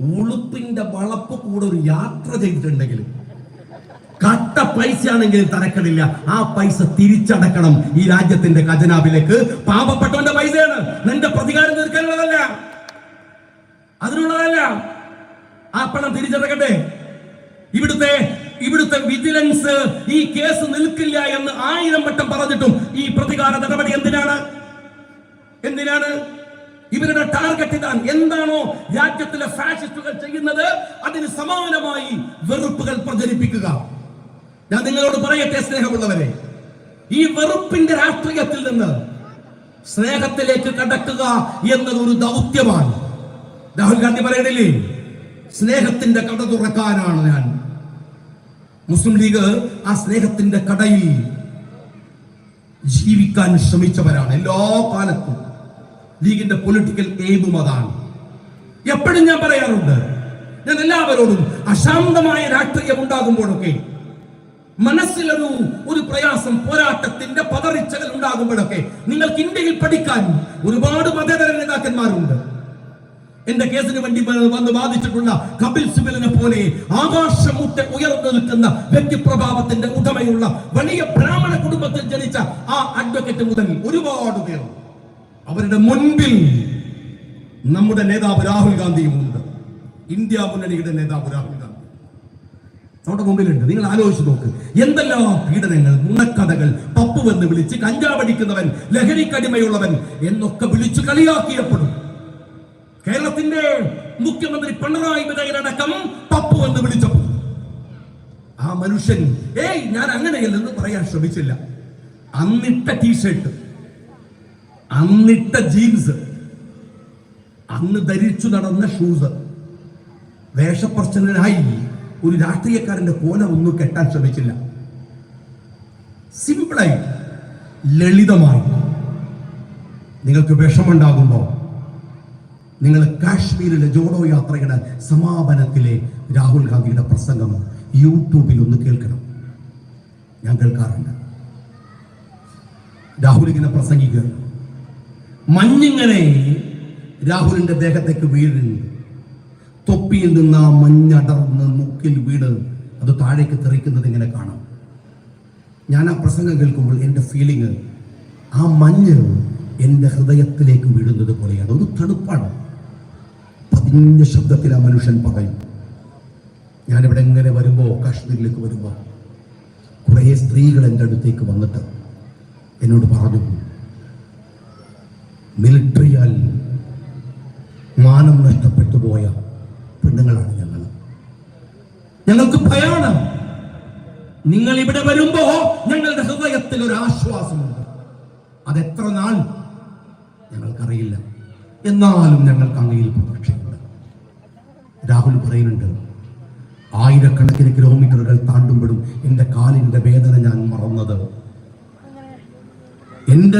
ഉളുപ്പിന്റെ വളപ്പ് കൂടെ ഒരു യാത്ര ചെയ്തിട്ടുണ്ടെങ്കിൽ കട്ട പൈസ ആണെങ്കിലും തരക്കടില്ല. ആ പൈസ തിരിച്ചടക്കണം ഈ രാജ്യത്തിന്റെ ഖജനാവിലേക്ക്. പാപപ്പെട്ടവന്റെ പൈസയാണ്. നിന്റെ പ്രതികാരം തീർക്കാനുള്ളതല്ല. അതിനുള്ളതല്ല. ആ പണം തിരിച്ചടക്കട്ടെ. ഇവിടുത്തെ ഇവിടുത്തെ വിജിലൻസ് ഈ കേസ് നിൽക്കില്ല എന്ന് ആയിരം വട്ടം പറഞ്ഞിട്ടും ഈ പ്രതികാര നടപടി എന്തിനാണ്? എന്തിനാണ്? ഇവരുടെ ടാർഗറ്റ് ഇതാണ്. എന്താണോ രാജ്യത്തിലെ ഫാസിസ്റ്റുകൾ ചെയ്യുന്നത് അതിന് സമാനമായി വെറുപ്പുകൾ പ്രചരിപ്പിക്കുക. ഞാൻ നിങ്ങളോട് പറയട്ടെ സ്നേഹമുള്ളവരെ. ഈ വെറുപ്പിന്റെ രാഷ്ട്രീയത്തിൽ നിന്ന് സ്നേഹത്തിലേക്ക് കടക്കുക എന്നത് ഒരു ദൗത്യമാണ്. രാഹുൽ ഗാന്ധി പറയണില്ലേ സ്നേഹത്തിന്റെ കട തുറക്കാനാണ് ഞാൻ. മുസ്ലിം ലീഗ് ആ സ്നേഹത്തിന്റെ കടയിൽ ജീവിക്കാൻ ശ്രമിച്ചവരാണ് എല്ലാ കാലത്തും. ലീഗിന്റെ പൊളിറ്റിക്കൽ എയിമും അതാണ്. എപ്പോഴും ഞാൻ പറയാറുണ്ട് ഞാൻ എല്ലാവരോടും അശാന്തമായ രാഷ്ട്രീയം ഉണ്ടാകുമ്പോഴൊക്കെ മനസ്സിലൊരു ഒരു പ്രയാസം പോരാട്ടത്തിന്റെ പതറിച്ചകൾ ഉണ്ടാകുമ്പോഴൊക്കെ നിങ്ങൾക്ക് ഇന്ത്യയിൽ പഠിക്കാൻ ഒരുപാട് മതേതര നേതാക്കന്മാരുണ്ട്. എന്റെ കേസിന് വേണ്ടി വന്ന് വാദിച്ചിട്ടുള്ള കപിൽ സിബലിനെ പോലെ ആകാശമുട്ട ഉയർന്നു നിൽക്കുന്ന വ്യക്തിപ്രഭാവത്തിന്റെ ഉടമയുള്ള വലിയ ബ്രാഹ്മണ കുടുംബത്തിൽ ജനിച്ച ആ അഡ്വക്കേറ്റ് മുതൽ ഒരുപാട് പേർ. അവരുടെ മുൻപിൽ നമ്മുടെ നേതാവ് രാഹുൽ ഗാന്ധിയും ഉണ്ട്. ഇന്ത്യ മുന്നണിയുടെ നേതാവ് രാഹുൽ ഗാന്ധി. നമ്മുടെ മുമ്പിലുണ്ട്. നിങ്ങൾ ആലോചിച്ച് നോക്ക്. എന്തെല്ലാം പീഡനങ്ങൾ നുണക്കഥകൾ പപ്പുവെന്ന് വിളിച്ച് കഞ്ചാവടിക്കുന്നവൻ ലഹരിക്കടിമയുള്ളവൻ എന്നൊക്കെ വിളിച്ചു കളിയാക്കിയപ്പെടും. കേരളത്തിന്റെ മുഖ്യമന്ത്രി പിണറായി വിജയനടക്കം പപ്പു എന്ന് വിളിച്ചപ്പോൾ. ആ മനുഷ്യൻ ഏയ് ഞാൻ അങ്ങനെയല്ലെന്ന് പറയാൻ ശ്രമിച്ചില്ല. അന്നിട്ട ടീഷർട്ട് അന്നിട്ട ജീൻസ്. അന്ന് ധരിച്ചു നടന്ന ഷൂസ്. വേഷപ്രശ്നനായി ഒരു രാഷ്ട്രീയക്കാരന്റെ കോല ഒന്നും കെട്ടാൻ ശ്രമിച്ചില്ല. സിമ്പിളായി ലളിതമായി. നിങ്ങൾക്ക് വിഷമുണ്ടാകുമ്പോൾ നിങ്ങൾ കാശ്മീരിലെ ജോഡോ യാത്രയുടെ സമാപനത്തിലെ രാഹുൽ ഗാന്ധിയുടെ പ്രസംഗം യൂട്യൂബിൽ ഒന്ന് കേൾക്കണം. ഞാൻ കേൾക്കാറുണ്ട് രാഹുൽ ഇങ്ങനെ പ്രസംഗിക്കുക മഞ്ഞിങ്ങനെ രാഹുലിന്റെ ദേഹത്തേക്ക് വീഴുന്നു തൊപ്പിയിൽ നിന്ന് ആ മഞ്ഞടർന്ന് മുക്കിൽ വീട് അത് താഴേക്ക് തെറിക്കുന്നത് ഇങ്ങനെ കാണാം. ഞാൻ ആ പ്രസംഗം കേൾക്കുമ്പോൾ എന്റെ ഫീലിംഗ് ആ മഞ്ഞ് എന്റെ ഹൃദയത്തിലേക്ക് വീഴുന്നത് പോലെയാണ് ഒരു തണുപ്പാണ്. പതിഞ്ഞ ശബ്ദത്തിൽ ആ മനുഷ്യൻ പറയും ഞാനിവിടെ ഇങ്ങനെ വരുമ്പോൾ കാശ്മീരിലേക്ക് വരുമ്പോൾ കുറേ സ്ത്രീകൾ എന്റെ അടുത്തേക്ക് വന്നിട്ട് എന്നോട് പറഞ്ഞു മിലിറ്ററിയാൽ മാനം നഷ്ടപ്പെട്ടു പോയ പെണ്ണുങ്ങളാണ് ഞങ്ങൾ. ഞങ്ങൾക്ക് ഭയാണ്. നിങ്ങൾ ഇവിടെ വരുമ്പോ ഞങ്ങളുടെ ഹൃദയത്തിൽ ഒരു ആശ്വാസമുണ്ട്. അതെത്ര നാൾ? ഞങ്ങൾക്കറിയില്ല. എന്നാലും ഞങ്ങൾക്ക് അങ്ങയിൽ പ്രതീക്ഷയുണ്ട് രാഹുൽ പറയുന്നുണ്ട് ആയിരക്കണക്കിന് കിലോമീറ്ററുകൾ താണ്ടുമ്പോഴും എന്റെ കാലിന്റെ വേദന ഞാൻ മറന്നത്. എന്റെ